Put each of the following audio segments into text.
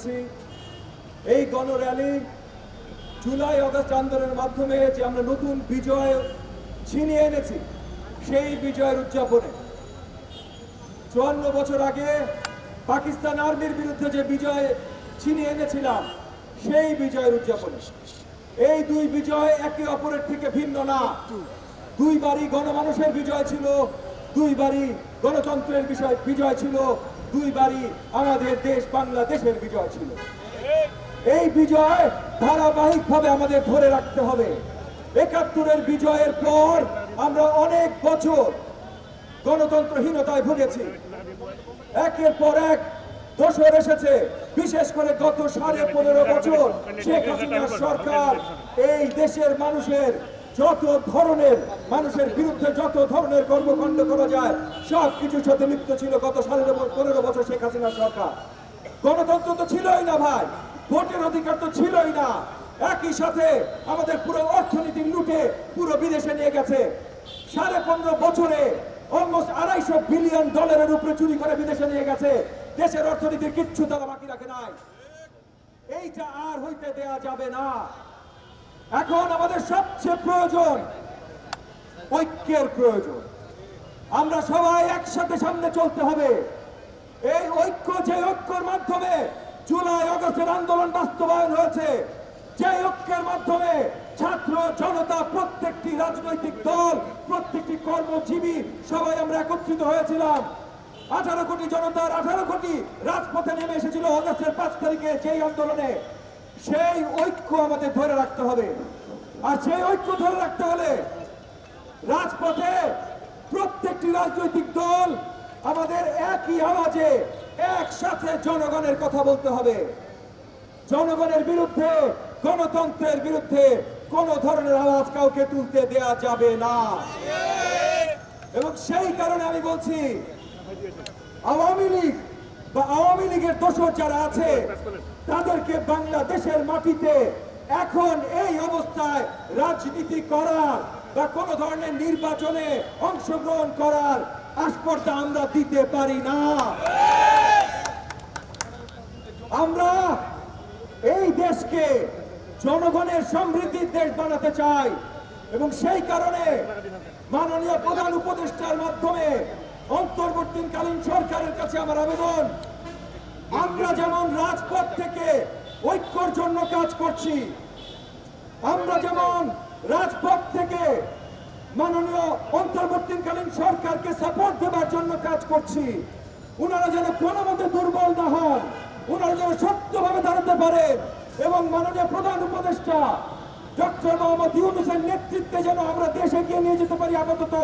করেছি। এই গণর্যালি জুলাই অগস্ট আন্দোলনের মাধ্যমে যে আমরা নতুন বিজয় ছিনিয়ে এনেছি, সেই বিজয়ের উদযাপনে চুয়ান্ন বছর আগে পাকিস্তান আর্মির বিরুদ্ধে যে বিজয় ছিনিয়ে এনেছিলাম, সেই বিজয়ের উদযাপনে। এই দুই বিজয় একে অপরের থেকে ভিন্ন না। দুইবারই গণমানুষের বিজয় ছিল, দুইবারই গণতন্ত্রের বিষয় বিজয় ছিল। দুইবারই আমাদের দেশ বাংলাদেশের বিজয় ছিল। এই বিজয় ধারাবাহিকভাবে আমাদের ধরে রাখতে হবে। একাত্তরের বিজয়ের পর আমরা অনেক বছর গণতন্ত্রহীনতায় ভুগেছি। একের পর এক দোষর এসেছে। বিশেষ করে গত সাড়ে পনেরো বছর শেখ হাসিনার সরকার এই দেশের মানুষের যত ধরনের মানুষের বিরুদ্ধে যত ধরনের কর্মকাণ্ড করা যায়, সব কিছুর সাথে লিপ্ত ছিল গত সাড়ে পনেরো বছর শেখ হাসিনার সরকার। গণতন্ত্র তো ছিলই না ভাই, ভোটের অধিকার তো ছিলই না। একই সাথে আমাদের পুরো অর্থনীতি লুটে পুরো বিদেশে নিয়ে গেছে। সাড়ে পনেরো বছরে অলমোস্ট আড়াইশো বিলিয়ন ডলারের উপরে চুরি করে বিদেশে নিয়ে গেছে। দেশের অর্থনীতির কিচ্ছু তারা বাকি রাখে নাই। এইটা আর হইতে দেয়া যাবে না। এখন আমাদের সবচেয়ে প্রয়োজন ঐক্যের প্রয়োজন। আমরা সবাই একসাথে সামনে চলতে হবে। এই ঐক্য যে ঐক্যর মাধ্যমে জুলাই অগস্টের আন্দোলন বাস্তবায়ন হয়েছে, যে ঐক্যের মাধ্যমে ছাত্র জনতা, প্রত্যেকটি রাজনৈতিক দল, প্রত্যেকটি কর্মজীবী সবাই আমরা একত্রিত হয়েছিলাম। আঠারো কোটি জনতার আঠারো কোটি রাজপথে নেমে এসেছিল অগস্টের পাঁচ তারিখে সেই আন্দোলনে। সেই ঐক্য আমাদের ধরে রাখতে হবে। আর সেই ঐক্য ধরে রাখতে হলে রাজপথে প্রত্যেকটি রাজনৈতিক দল আমাদের একই আওয়াজে একসাথে জনগণের কথা বলতে হবে। জনগণের বিরুদ্ধে গণতন্ত্রের বিরুদ্ধে কোন ধরনের আওয়াজ কাউকে তুলতে দেয়া যাবে না। এবং সেই কারণে আমি বলছি আওয়ামী লীগ বা আওয়ামী লীগের দোষর যারা আছে, তাদেরকে বাংলাদেশের মাটিতে এখন এই অবস্থায় রাজনীতি করার বা কোন ধরনের নির্বাচনে অংশগ্রহণ করার আস্পর্ধা আমরা দিতে পারি না। আমরা এই দেশকে জনগণের সমৃদ্ধির দেশ বানাতে চাই এবং সেই কারণে মাননীয় প্রধান উপদেষ্টার মাধ্যমে অন্তর্বর্তীকালীন সরকারের কাছে আমার আবেদন। আমরা যেমন রাজপথ থেকে ঐক্যর জন্য কাজ করছি, আমরা যেমন রাজপথ থেকে মাননীয় অন্তর্বর্তীকালীন সরকারকে সাপোর্ট দেওয়ার জন্য কাজ করছি ওনারা যেন কোনো মতে দুর্বল না হন ওনারা যেন শক্তভাবে দাঁড়াতে পারেন এবং মাননীয় প্রধান উপদেষ্টা নেতৃত্বে যেন আমরা দেশ এগিয়ে নিয়ে যেতে পারি আপাতত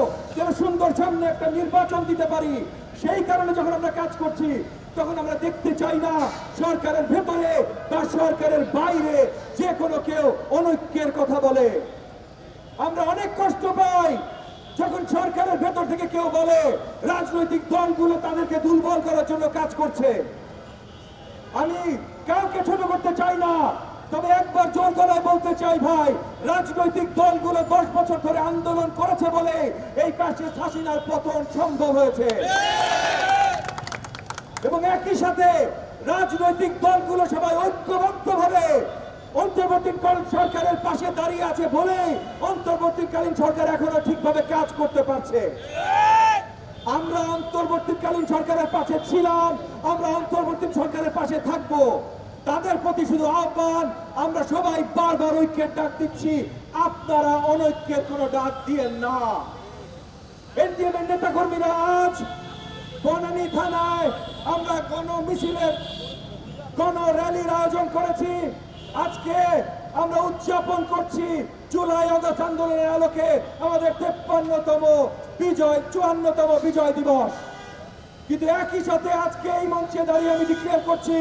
সুন্দর সামনে একটা নির্বাচন দিতে পারি। সেই কারণে যখন আমরা কাজ করছি, তখন আমরা দেখতে চাই না সরকারের ভেতরে বা সরকারের বাইরে যে কোনো কেউ অনৈক্যের কথা বলে। আমরা অনেক কষ্ট পাই যখন সরকারের ভেতর থেকে কেউ বলে, রাজনৈতিক দলগুলো তাদেরকে দুর্বল করার জন্য কাজ করছে। আমি কাউকে ছোট করতে চাই না। তবে একবার জোর গলায় বলতে চাই ভাই, রাজনৈতিক দলগুলো দশ বছর ধরে আন্দোলন করেছে বলে এই কাশে হাসিনার পতন সম্ভব হয়েছে। এবং একই সাথে রাজনৈতিক দলগুলো সবাই ঐক্যবদ্ধভাবে অন্তর্বর্তীকালীন সরকারের পাশে দাঁড়িয়ে আছে বলে অন্তর্বর্তীকালীন সরকার এখনও ঠিকভাবে কাজ করতে পারছে। আমরা অন্তর্বর্তীকালীন সরকারের পাশে ছিলাম, আমরা অন্তর্বর্তী সরকারের পাশে থাকব। তাদের প্রতি শুধু আহ্বান, আমরা সবাই বারবার ঐক্যের ডাক দিচ্ছি, আপনারা অনৈক্যের কোনো ডাক দিয়েন না। এনডিএম নেতা কর্মীরা আজ বনানী থানায় আমরা গণ মিছিলের, গণ র্যালির আয়োজন করেছি। আজকে আমরা উদযাপন করছি জুলাই আগস্ট আন্দোলনের আলোকে আমাদের তেপ্পান্নতম বিজয়, চুয়ান্নতম বিজয় দিবস। কিন্তু একই সাথে আজকে এই মঞ্চে দাঁড়িয়ে আমি ডিক্লেয়ার করছি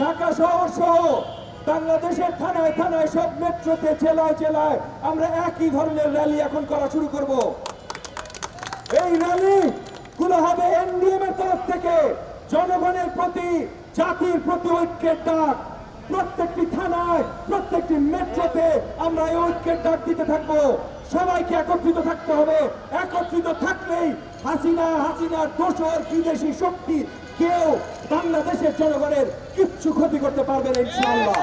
ঢাকা শহর সহ বাংলাদেশের থানায় থানায় সব মেট্রোতে জেলায় জেলায় আমরা একই ধরনের র্যালি এখন করা শুরু করব। এই র্যালি গুলো হবে এনডিএম এর তরফ থেকে জনগণের প্রতি, জাতির প্রতি ঐক্যের ডাক। প্রত্যেকটি থানায়, প্রত্যেকটি মেট্রোতে আমরা এই ঐক্যের ডাক দিতে থাকব। সবাইকে একত্রিত থাকতে হবে। একত্রিত থাকলেই হাসিনা, হাসিনার দোষর বিদেশি শক্তি কেউ বাংলাদেশের জনগণের কিচ্ছু ক্ষতি করতে পারবে না, ইনশাআল্লাহ।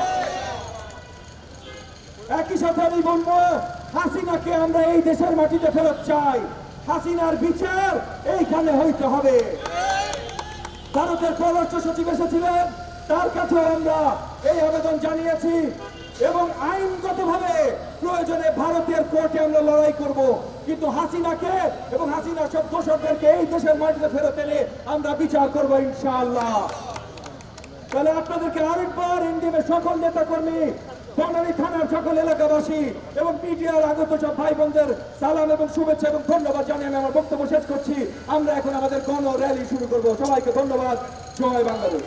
একই সাথে আমি বলব, হাসিনাকে আমরা এই দেশের মাটিতে ফেরত চাই। হাসিনার বিচার এইখানে হইতে হবে। ভারতের পররাষ্ট্র সচিব এসেছিলেন, তার কাছে আমরা এই আবেদন জানিয়েছি এবং আইনগতভাবে প্রয়োজনে ভারতের কোর্টে আমরা লড়াই করব। কিন্তু হাসিনাকে এবং হাসিনার সব দোষকদেরকে এই দেশের মাটিতে ফেরত এনে আমরা বিচার করব ইনশাআল্লাহ। তাহলে আপনাদেরকে আরেকবার এনডিএমের সকল নেতা কর্মী বনানী থানার সকল এলাকাবাসী এবং পিটিআর আগত সব ভাই বোনদের সালাম এবং শুভেচ্ছা এবং ধন্যবাদ জানিয়ে আমি আমার বক্তব্য শেষ করছি। আমরা এখন আমাদের গণ র্যালি শুরু করব। সবাইকে ধন্যবাদ। জয় বাংলাদেশ।